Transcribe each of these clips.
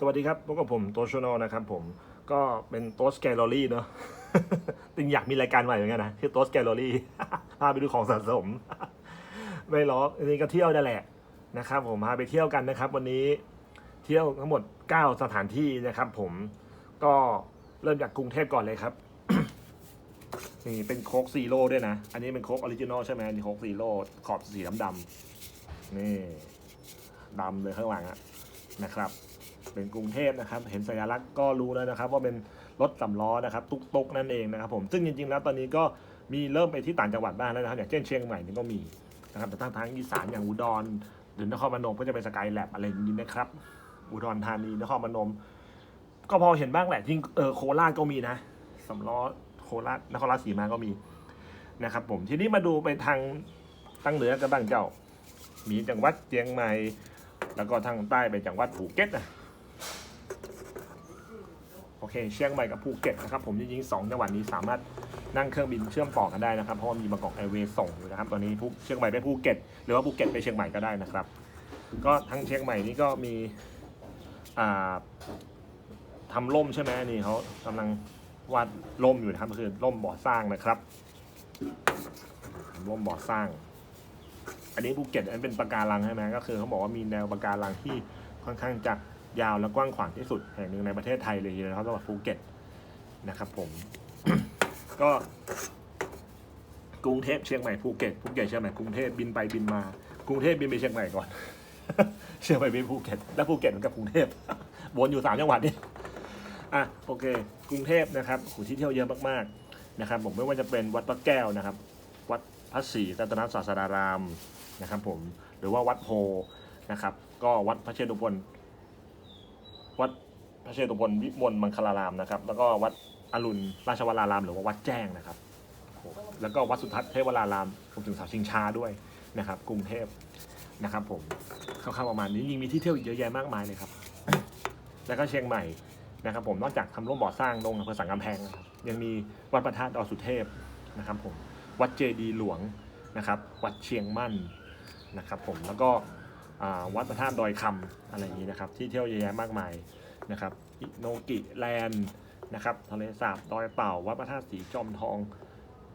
สวัสดีครับพบกับผมโตชโนนะครับผมก็เป็นโตสแกลลอรี่เนาะจริงอยากมีรายการใหม่เหมือนกันนะชื่อโตสแกลลอรี่พาไปดูของสะสมไม่ล้อกนนี้ก็เที่ยวนั่นแหละนะครับ ผมพาไปเที่ยวกันนะครับ วันนี้เที่ยวทั้งหมด 9 สถานที่นะครับ ผมก็เริ่มจากกรุงเทพก่อนเลยครับนี่เป็นโค้กซีโร่ด้วยนะ อันนี้เป็นโค้กออริจินอลใช่ไหมนนี้โค้กซีโร่ขอบสีดำๆนี่ดำเลยข้างหลังอะนะครับ เป็นกรุงเทพนะครับ เห็นสัญลักษณ์ก็รู้แล้วนะครับ ว่าเป็นรถสำล้อนะครับตุกตุกนั่นเองนะครับผมซึ่งจริงๆแล้วตอนนี้ก็มีเริ่มไปที่ต่างจังหวัดบ้างแล้วนะครับอย่างเช่นเชียงใหม่นี่ก็มีนะครับแต่ทางทางอีสานอย่างอุดรหรือนครพนมก็จะเป็นสกายแลบอะไรอย่างนี้นะครับ อุดรธานีนครพนม ก็พอเห็นบ้างแหละจริงเออโคราชก็มีนะสำล้อโคราชนครราชสีมาก็มีนะครับ ผมทีนี้มาดูไปทางตั้งเหนือกันบ้างเจ้า มีจังหวัดเชียงใหม่ แล้วก็ทางใต้เป็นจังหวัดภูเก็ตนะ เคเชียงใหม่กับภูเก็ตนะครับผมจริงๆสองจังหวัดนี้สามารถนั่งเครื่องบินเชื่อมต่อกันได้นะครับเพราะว่ามีบางกอกแอร์เวย์ส่งอยู่นะครับตอนนี้ภูเชียงใหม่ไปภูเก็ตหรือว่าภูเก็ตไปเชียงใหม่ก็ได้นะครับ ก็ทั้งเชียงใหม่นี่ก็มีอ่าทำล่มใช่ไหมนี่เขากำลังวาดล่มอยู่นะครับก็คือล่มบ่อสร้างนะครับล่มบ่อสร้าง อันนี้ภูเก็ตอันเป็นปะการังใช่ไหมก็คือเขาบอกว่ามีแนวปะการังที่ค่อนข้างจะ ยาวและกว้างขวางที่สุดแห่งหนึ่งในประเทศไทยเลยนะครับสำหรับภูเก็ตนะครับผม ก็กรุงเทพเชียงใหม่ภูเก็ตภูเก็ตเชียงใหม่กรุงเทพบินไปบินมา กรุงเทพบินไปเชียงใหม่ก่อน เชียงใหม่ไปภูเก็ตแล้วภูเก็ตเหมือนกับกรุงเทพวนอยู่สามจังหวัดนี่อะโอเค กรุงเทพนะครับโหที่เที่ยวเยอะมากๆนะครับ ผมไม่ว่าจะเป็นวัดพระแก้วนะครับ วัดพระศรีรัตนศาสดารามนะครับ ผมหรือว่าวัดโพนะครับ ก็วัดพระเชตุพน วัดพระเชตุพนวิมลมังคลารามนะครับ แล้วก็วัดอรุณราชวราราม หรือว่าวัดแจ้งนะครับ แล้วก็วัดสุทัศน์เทวรารามรวมถึงเสาชิงช้าด้วยนะครับ กรุงเทพนะครับ ผมคร่าวๆประมาณนี้ยิงมีที่เที่ยวอีกเยอะแยะมากมายเลยครับ แล้วก็เชียงใหม่นะครับ ผมนอกจากทำร่วมบ่อสร้างลงอำเภอสังกำแพงนะครับยังมีวัดพระธาตุดอยสุเทพนะครับ ผมวัดเจดียหลวงนะครับ วัดเชียงมั่นนะครับ ผมแล้วก็ วัดพระธาตุดอยคำอะไรอย่างนี้นะครับ ที่เที่ยวเยอะแยะมากมายนะครับอิโนกิแลนด์นะครับทะเลสาบดอยเต่า วัดพระธาตุสีจอมทอง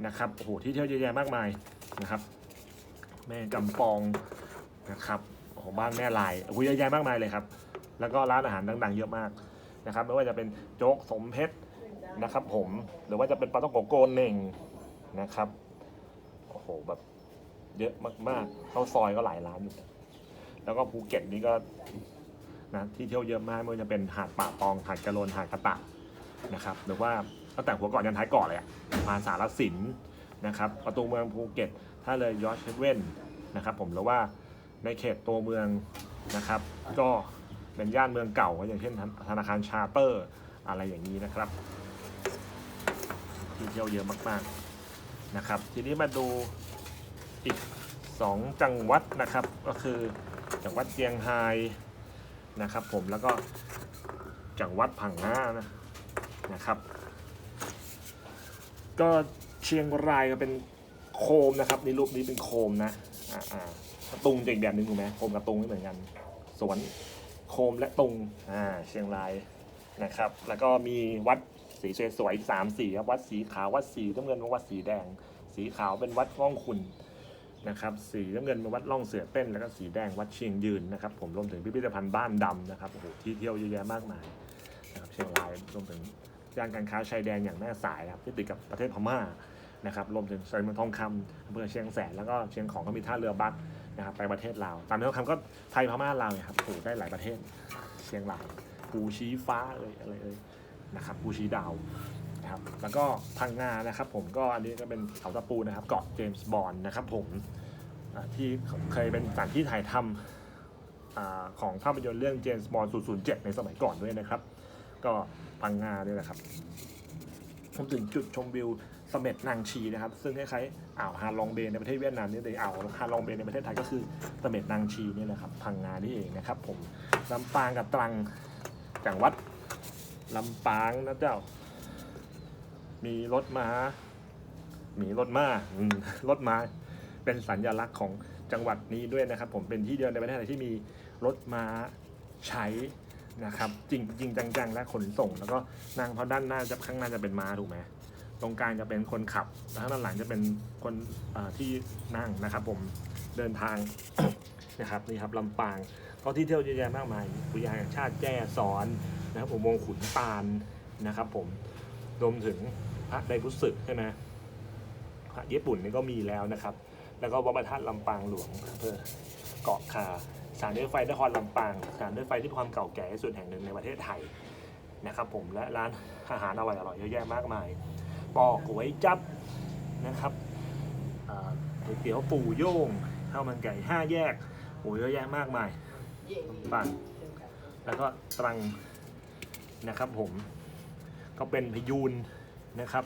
นะครับโอ้โหที่เที่ยวเยอะแยะมากมายนะครับแม่กำปองนะครับโอ้โหบ้านแม่ลายโอ้โหเยอะแยะมากมายเลยครับ แล้วก็ร้านอาหารดังๆ เยอะมากนะครับไม่ว่าจะเป็นโจ๊กสมเพชรนะครับผมหรือว่าจะเป็นปลาต้องโกโกเน่งนะครับโอ้โหแบบเยอะมากๆเข้าซอยก็หลายร้านอยู่ แล้วก็ภูเก็ตนี่ก็นะที่เที่ยวเยอะมากไม่ว่าจะเป็นหาดป่าตองหาดกระโลนหาดกระตะนะครับหรือว่าตั้งแต่หัวเกาะยันท้ายเกาะเลยอะพาสารสินนะครับประตูเมืองภูเก็ตท่าเรือยอชเว่นนะครับผมหรือว่าในเขตตัวเมืองนะครับ ก็เป็นย่านเมืองเก่าอย่างเช่นธนาคารชาเตอร์อะไรอย่างนี้นะครับ ที่เที่ยวเยอะมากๆนะครับ ทีนี้มาดูอีก 2 จังหวัดนะครับก็คือ จังหวัดเชียงไฮนะครับ ผมแล้วก็จังหวัดพังงานะนะครับ ก็เชียงรายก็เป็นโคมนะครับในรูปนี้เป็นโคมนะอ่าตุงจะอีกแบบหนึงถูกไหมโคมกระตุงไม่เหมือนกันสวนโคมและตุงอ่าเชียงรายนะครับ แล้วก็มีวัดสีสวยๆอีกสามสีครับวัดสีขาววัดสีน้ำเงินวัดสีแดง สีขาวเป็นวัดร่องคุณ นะครับสีน้ำเงินวัดร่องเสือเต้น แล้วก็สีแดงวัดเชียงยืนนะครับผมรวมถึงพิพิธภัณฑ์บ้านดำนะครับโอ้โหที่เที่ยวเยอะแยะมากมายนะครับเชียงรายรวมถึงย่านการค้าชายแดนอย่างแม่สายนะครับที่ติดกับประเทศพม่านะครับรวมถึงชายเมืองทองคำอำเภอเชียงแสนแล้วก็เชียงของก็มีท่าเรือบัสนะครับไปประเทศลาวตามที่ทองคำก็ไทยพม่าลาวเนี่ยครับโอ้โหได้หลายประเทศเชียงรายภูชี้ฟ้าเอ่ยอะไรเอ่ยนะครับภูชี้ดาว นะครับแล้วก็พังงานะครับผมก็อันนี้ก็เป็นเขาตะปูนะครับเกาะเจมส์บอนด์นะครับผมที่เคยเป็นสถานที่ถ่ายทำอของภาพยนตร์เรื่องเจมส์บอนด์007 ในสมัยก่อนด้วยนะครับ ก็พังงาด้วยนะครับผมถึงจุดชมวิวเสม็ดนางชีนะครับ ซึ่งคล้ายๆอ่าวฮาลองเบย์ในประเทศเวียดนามนี่เลยอ่าวฮาลองเบย์ในประเทศไทยก็คือเสม็ดนางชีนี่แหละครับพังงานี่เองนะครับ ผมลำปางกับตรังจังหวัดลำปางนะเจ้า มีรถม้ามีรถม้ารถม้า เป็นสัญลักษณ์ของจังหวัดนี้ด้วยนะครับ ผมเป็นที่เดียวในประเทศไทยที่มีรถม้าใช้นะครับ จริงจริงจังๆ และขนส่ง แล้วก็นั่งเพราะด้านหน้าจะข้างหน้าจะเป็นม้าถูกไหมตรงกลางจะเป็นคนขับแล้วข้างด้านหลังจะเป็นคนที่นั่งนะครับ ผมเดินทางนะครับนี่ครับลำปางก็ที่เที่ยวเยอะแยะมากมายอุทยานแห่งชาติแจ้ซ้อนนะครับอุโมงค์ขุนตาลนะครับ ผมรวมถึง พระไดพุสึใช่ไหมพระญี่ปุ่นนี่ก็มีแล้วนะครับ แล้วก็วัดพระธาตุลำปางหลวงอำเภอเกาะคาสถานรถไฟนครลำปางสถานรถไฟที่มีความเก่าแก่ที่สุดแห่งหนึ่งในประเทศไทยนะครับ ผมและร้านอาหารอร่อยอร่อยๆเยอะแยะมากมายปอก๋วยจับนะครับอ่าก๋วยเตี๋ยวปู่โย่งข้าวมันไก่ห้าแยกโอ้ยเยอะแยะมากมายลำปางแล้วก็ตรังนะครับผมก็เป็นพยูน นะครับ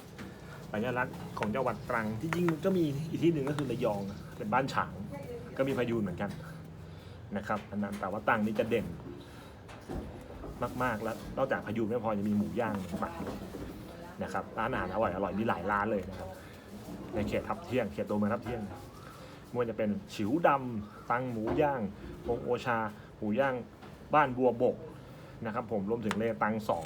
สัญลักษณ์ของจังหวัดตรังที่จริงก็มีอีกที่หนึ่งก็คือระยองเป็นบ้านฉางก็มีพายุนเหมือนกันนะครับอันนั้นแต่ว่าตรังนี่จะเด่นมากๆแล้วนอกจากพายุนไม่พอจะมีหมูย่างหมักนะครับร้านอาหารอร่อยอร่อยมีหลายร้านเลยนะครับในเขตทับเที่ยงเขตตัวเมืองทับเที่ยงไม่ว่าจะเป็นฉิวดำตังหมูย่างวงโอชา หมูย่างบ้านบัวบก นะครับผมรวมถึงเลตังสอง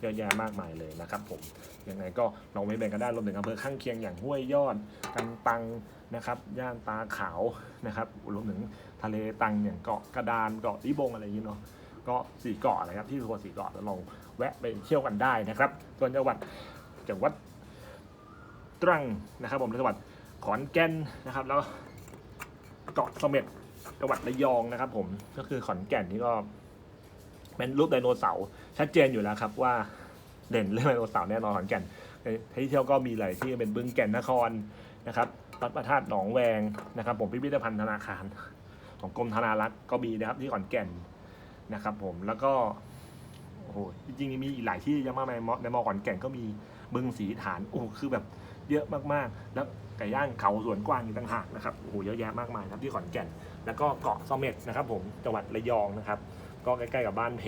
เยอะแยะมากมายเลยนะครับผมยังไงก็ลองไปแบ่งกันได้รวมถึงอำเภอข้างเคียงอย่างห้วยยอดกันตังนะครับย่านตาขาวนะครับรวมถึงทะเลตังอย่างเกาะกระดานเกาะลิบงอะไรอย่างนี้เนาะก็สี่เกาะนะครับที่ทัวร์สี่เกาะแล้วลองแวะไปเที่ยวกันได้นะครับส่วนจังหวัดจังหวัดตรังนะครับผมจังหวัดขอนแก่นนะครับ แล้วเกาะเสม็ดจังหวัดระยองนะครับ ผมก็คือขอนแก่นนี่ก็ เป็นรูปไดโนเสาร์ชัดเจนอยู่แล้วครับว่าเด่นเรื่องไดโนเสาร์แน่นอนขอนแก่นที่เที่ยวก็มีหลายที่เป็นบึงแก่นนครนะครับวัดพระธาตุหนองแวงนะครับ ผมพิพิธภัณฑ์ธนาคาร ของกรมธนารักษ์ก็มีนะครับที่ขอนแก่นนะครับ ผมแล้วก็โอ้โหจริงๆมีอีกหลายที่ยอะมากในมอในมอขอนแก่นก็มีบึงสีฐานโอ้คือแบบเยอะมากๆ แล้วไก่ย่างเขาสวนกว้างอีกต่างหากนะครับโอ้โหเยอะแยะมากมายครับที่ขอนแก่น แล้วก็เกาะเสม็ดนะครับ ผมจังหวัดระยองนะครับ ก็ใกล้ๆกับบ้านเพ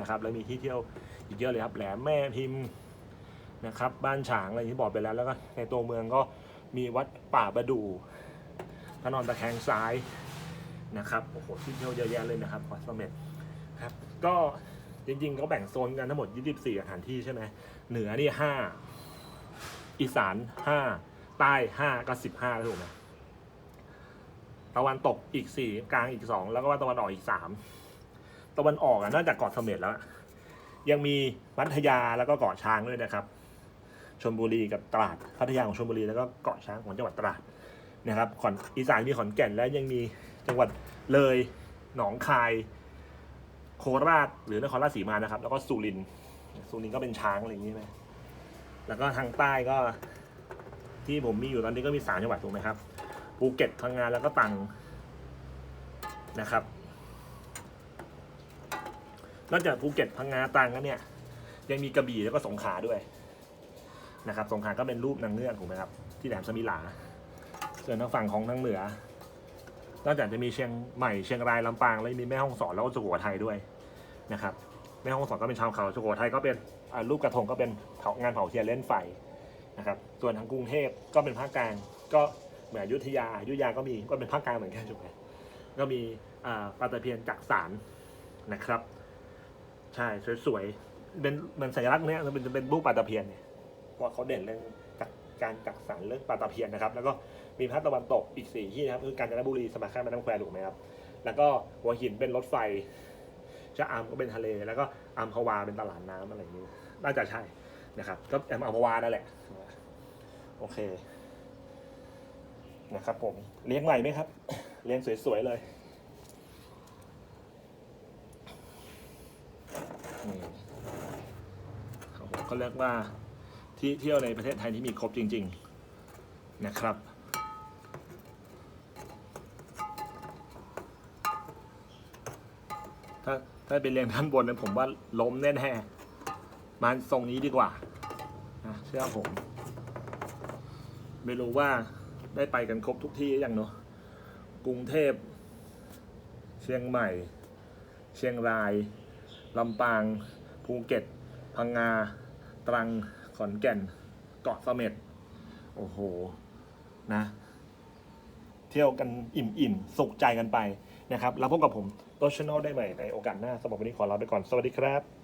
นะครับแล้วมีที่เที่ยวอีกเยอะเลยครับแหลมแม่พิมพ์นะครับบ้านฉางอะไรที่บอกไปแล้วแล้วก็ในตัวเมืองก็มีวัดป่าประดู่พระนอนตะแคงซ้ายนะครับโอ้โหที่เที่ยวเยอะแยะเลยนะครับวัดเสม็ดครับก็จริงๆก็แบ่งโซนกันทั้งหมด 24สถานที่ใช่ไหมเหนือนี่ 5 อีสาน 5 ใต้ 5 ก็ 15ถูกไหมตะวันตกอีก 4 กลางอีก 2 แล้วก็ว่าตะวันออกอีก 3 ตะวันออกอะนอกจากเกาะเสม็ดแล้ว ยังมีพัทยาแล้วก็เกาะช้างด้วยนะครับชลบุรีกับตราดพัทยาของชลบุรีแล้วก็เกาะช้างของจังหวัดตราดนะครับขอนอีสานมีขอนแก่นและยังมีจังหวัดเลยหนองคาย โคราชหรือนครราชสีมานะครับ แล้วก็สุรินทร์สุรินทร์ก็เป็นช้างอะไรอย่างนี้ไหมแล้วก็ทางใต้ก็ ที่ผมมีอยู่ตอนนี้ก็มีสามจังหวัดถูกไหมครับภูเก็ตพังงานแล้วก็ตังนะครับ นอกจากภูเก็ตพังงาตรังแล้วเนี่ยยังมีกระบี่แล้วก็สงขลาด้วยนะครับสงขลาก็เป็นรูปนางเงือกถูกไหมครับที่แหลมสมิหลา ส่วนทางฝั่งของทางเหนือนอกจากจะมีเชียงใหม่เชียงรายลำปางแล้วมีแม่ฮ่องสอนแล้วก็สุโขทัยด้วยนะครับแม่ฮ่องสอนก็เป็นชาวเขาสุโขทัยก็เป็นรูปกระทงก็เป็นงานเผาเทียนเล่นไฟนะครับส่วนทางกรุงเทพก็เป็นภาคกลางก็เหมือนอยุธยาอยุธยาก็มีก็เป็นภาคกลางเหมือนกันถูกไหมก็มีอ่าปลาตะเพียนจักสารนะครับ ใช่สวยๆเป็นเหมือนสัญลักษณ์เนี้ยมันเป็นจะเป็นรูปปลาตะเพียนเนี่ยเพราเขาเด่นเรื่องจากการจักสารเรื่องปลาตะเพียนนะครับ แล้วก็มีภาคตะวันตกอีกสี่ที่นะครับคือกาญจนบุรีสมาคมแม่น้ำแควถูกไหมครับแล้วก็หัวหินเป็นรถไฟชะอำก็เป็นทะเล แล้วก็อัมพวาเป็นตลาดน้ำอะไรอย่างนี้น่าจะใช่นะครับก็แอมอัมพวานั่นแหละโอเคนะครับผมเลี้ยงใหม่ไหมครับ เลี้ยงสวยๆเลย อืมครับผม ก็เรียกว่าที่เที่ยวในประเทศไทยที่มีครบจริง ๆนะครับ ถ้าถ้าเป็นเรียงด้านบนเนี่ยผมว่าล้มแน่ๆมาทรงนี้ดีกว่าเชื่อผม ไม่รู้ว่าได้ไปกันครบทุกที่หรือยังเนาะกรุงเทพ เชียงใหม่ เชียงรายลำปาง ภูเก็ต พังงา ตรังขอนแก่นเกาะเสม็ดโอ้โหนะ เที่ยวกันอิ่มอิ่มๆสุขใจกันไปนะครับ แล้วพบกับผมโตชแนลได้ใหม่ในโอกาสหน้าสำหรับวันนี้ขอลาไปก่อน สวัสดีครับ